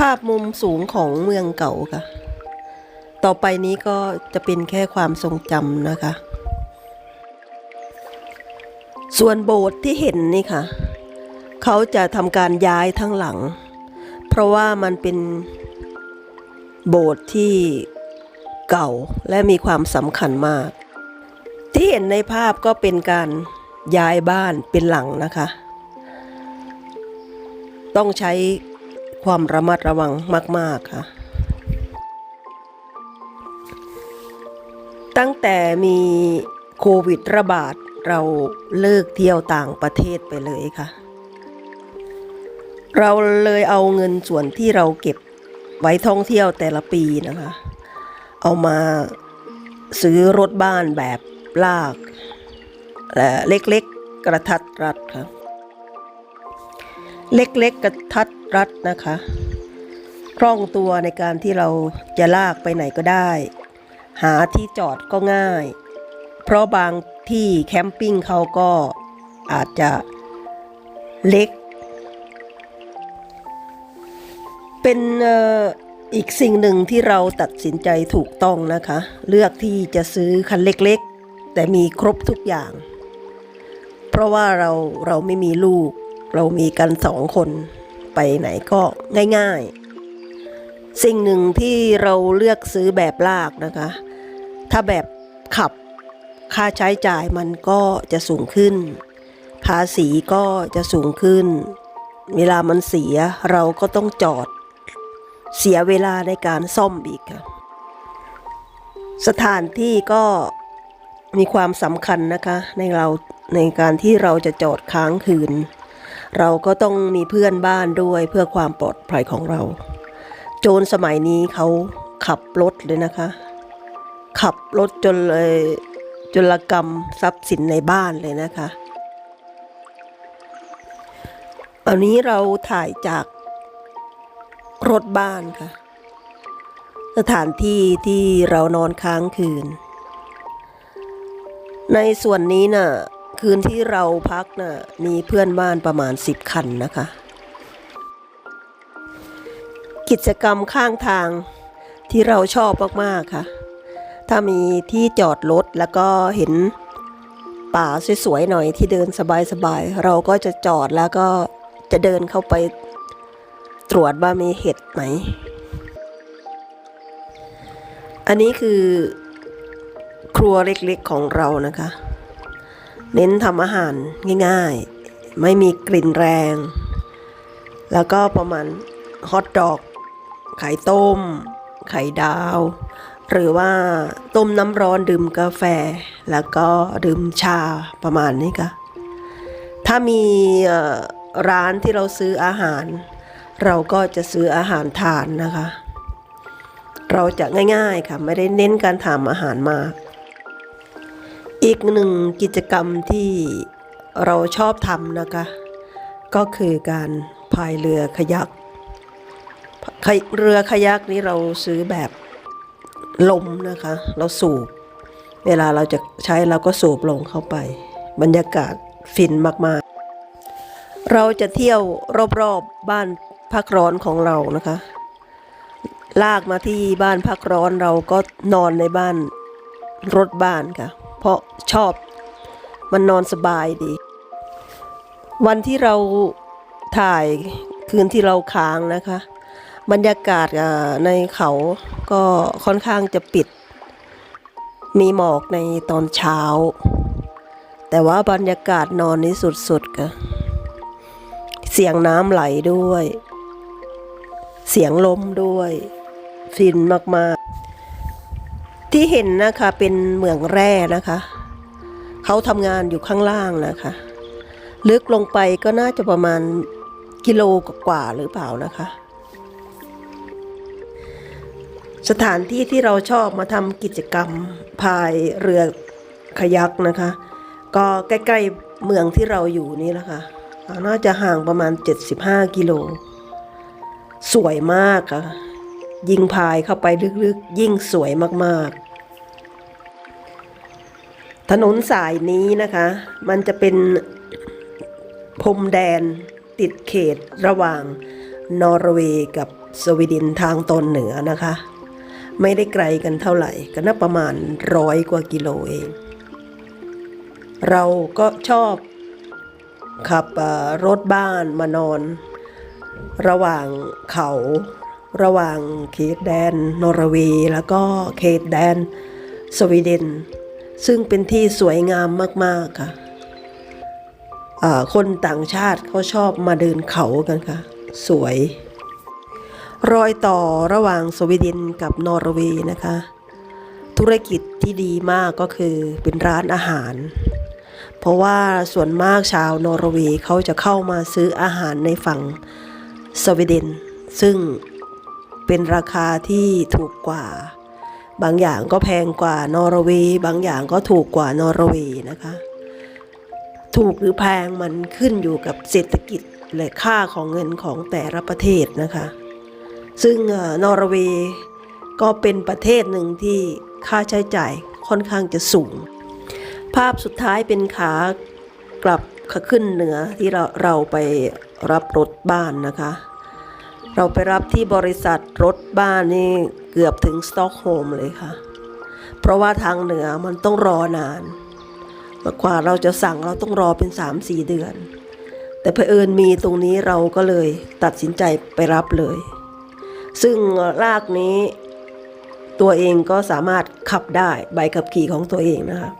ภาพมุมสูงของเมืองเก่าค่ะ ต่อไปนี้ก็จะเป็นแค่ความทรงจำนะคะ ส่วนโบสถ์ที่เห็นนี่ค่ะ เขาจะทำการย้ายทั้งหลัง เพราะว่ามันเป็นโบสถ์ที่เก่าและมีความสำคัญมาก ที่เห็นในภาพก็เป็นการย้ายบ้านเป็นหลังนะคะ ต้องใช้ ความระมัดระวังมาก ๆ ค่ะ ตั้งแต่มีโควิดระบาดเราเลิกเที่ยวต่างประเทศไปเลยค่ะ เราเลยเอาเงินส่วนที่เราเก็บไว้ท่องเที่ยวแต่ละปีนะคะ เอามาซื้อรถบ้านแบบลากและเล็กๆกระทัดรัดค่ะ เล็กๆกระทัดรัดนะคะคล่องตัวในการที่เราจะลากไปไหนก็ได้ หาที่จอดก็ง่าย เพราะบางที่แคมปิ้งเขาก็อาจจะเล็ก เป็นอออีกสิ่งหนึ่งที่เราตัดสินใจถูกต้องนะคะ เลือกที่จะซื้อคันเล็กๆ แต่มีครบทุกอย่าง เพราะว่าเราเราไม่มีลูก เรามีกันสองคนไปไหนก็ง่าย ๆ สิ่งหนึ่งที่เราเลือกซื้อแบบลากนะคะ ถ้าแบบขับค่าใช้จ่ายมันก็จะสูงขึ้น ภาษีก็จะสูงขึ้น เวลามันเสียเราก็ต้องจอด เสียเวลาในการซ่อมอีกค่ะสถานที่ก็มีความสำคัญนะคะในเราในการที่เราจะจอดค้างคืน เราก็ต้องมีเพื่อนบ้านด้วยเพื่อความปลอดภัยของเรา โจรสมัยนี้เขาขับรถเลยนะคะ ขับรถจนเลยจนลกรรมทรัพย์สินในบ้านเลยนะคะอันนี้เราถ่ายจากรถบ้านค่ะ สถานที่ที่เรานอนค้างคืน ในส่วนนี้น่ะ คืนที่เราพักน่ะมีเพื่อนบ้านประมาณสิบคันนะคะ กิจกรรมข้างทางที่เราชอบมากๆค่ะ ถ้ามีที่จอดรถแล้วก็เห็นป่าสวยๆหน่อยที่เดินสบายๆ เราก็จะจอดแล้วก็จะเดินเข้าไปตรวจว่ามีเห็ดไหม อันนี้คือครัวเล็กๆของเรานะคะ เน้นทำอาหารง่ายๆ ไม่มีกลิ่นแรง แล้วก็ประมาณฮอทดอก ไข่ต้ม ไข่ดาว หรือว่าต้มน้ำร้อนดื่มกาแฟ แล้วก็ดื่มชาประมาณนี้ค่ะ ถ้ามีร้านที่เราซื้ออาหาร เราก็จะซื้ออาหารทานนะคะ เราจะง่ายๆค่ะ ไม่ได้เน้นการทำอาหารมาก อีกหนึ่งกิจกรรมที่เราชอบทำนะคะ ก็คือการพายเรือขยักเรือขยักนี้เราซื้อแบบลมนะคะ เราสูบ เวลาเราจะใช้เราก็สูบลงเข้าไป บรรยากาศฟินมากๆ เราจะเที่ยวรอบๆบ้านพักร้อนของเรานะคะ ลากมาที่บ้านพักร้อนเราก็นอนในบ้านรถบ้านค่ะ เพราะชอบมันนอนสบายดี วันที่เราถ่ายคืนที่เราค้างนะคะ บรรยากาศในเขาก็ค่อนข้างจะปิด มีหมอกในตอนเช้า แต่ว่าบรรยากาศนอนนี้สุดๆค่ะเสียงน้ำไหลด้วย เสียงลมด้วย ฟินมากๆ ที่เห็นนะคะเป็นเหมืองแร่นะคะ เขาทำงานอยู่ข้างล่างนะคะ ลึกลงไปก็น่าจะประมาณกิโลกว่าหรือเปล่านะคะ สถานที่ที่เราชอบมาทำกิจกรรมพายเรือขยักนะคะ ก็ใกล้ๆเมืองที่เราอยู่นี่แหละค่ะอ่าน่าจะห่างประมาณ 75 กิโล สวยมากค่ะ ยิ่งพายเข้าไปลึกๆ ยิ่งสวยมากๆ ถนนสายนี้นะคะ มันจะเป็นพรมแดนติดเขตระหว่างนอร์เวย์กับสวีเดนทางตอนเหนือนะคะ ไม่ได้ไกลกันเท่าไหร่ ก็น่าประมาณร้อยกว่ากิโลเอง เราก็ชอบขับรถบ้านมานอน ระหว่างเขา ระหว่างเขตแดนนอร์เวย์แล้วก็เขตแดนสวีเดน ซึ่งเป็นที่สวยงามมาก ๆ ค่ะคนต่างชาติเขาชอบมาเดินเขากันค่ะ สวย รอยต่อระหว่างสวีเดนกับนอร์เวย์นะคะ ธุรกิจที่ดีมากก็คือเป็นร้านอาหาร เพราะว่าส่วนมากชาวนอร์เวย์เขาจะเข้ามาซื้ออาหารในฝั่งสวีเดน ซึ่ง เป็นราคาที่ถูกกว่า บางอย่างก็แพงกว่านอร์เวย์บางอย่างก็ถูกกว่านอร์เวย์นะคะ ถูกหรือแพงมันขึ้นอยู่กับเศรษฐกิจและค่าของเงินของแต่ละประเทศนะคะ ซึ่งนอร์เวย์ก็เป็นประเทศหนึ่งที่ค่าใช้จ่ายค่อนข้างจะสูง ภาพสุดท้ายเป็นขากลับขึ้นเหนือที่เราเราไปรับรถบ้านนะคะ เราไปรับที่บริษัทรถบ้านนี่เกือบถึงสต็อกโฮล์มเลยค่ะ เพราะว่าทางเหนือมันต้องรอนาน กว่าเราจะสั่งเราต้องรอเป็น 3-4 เดือน แต่เผอิญมีตรงนี้เราก็เลยตัดสินใจไปรับเลย ซึ่งลากนี้ตัวเองก็สามารถขับได้ใบขับขี่ของตัวเองนะคะ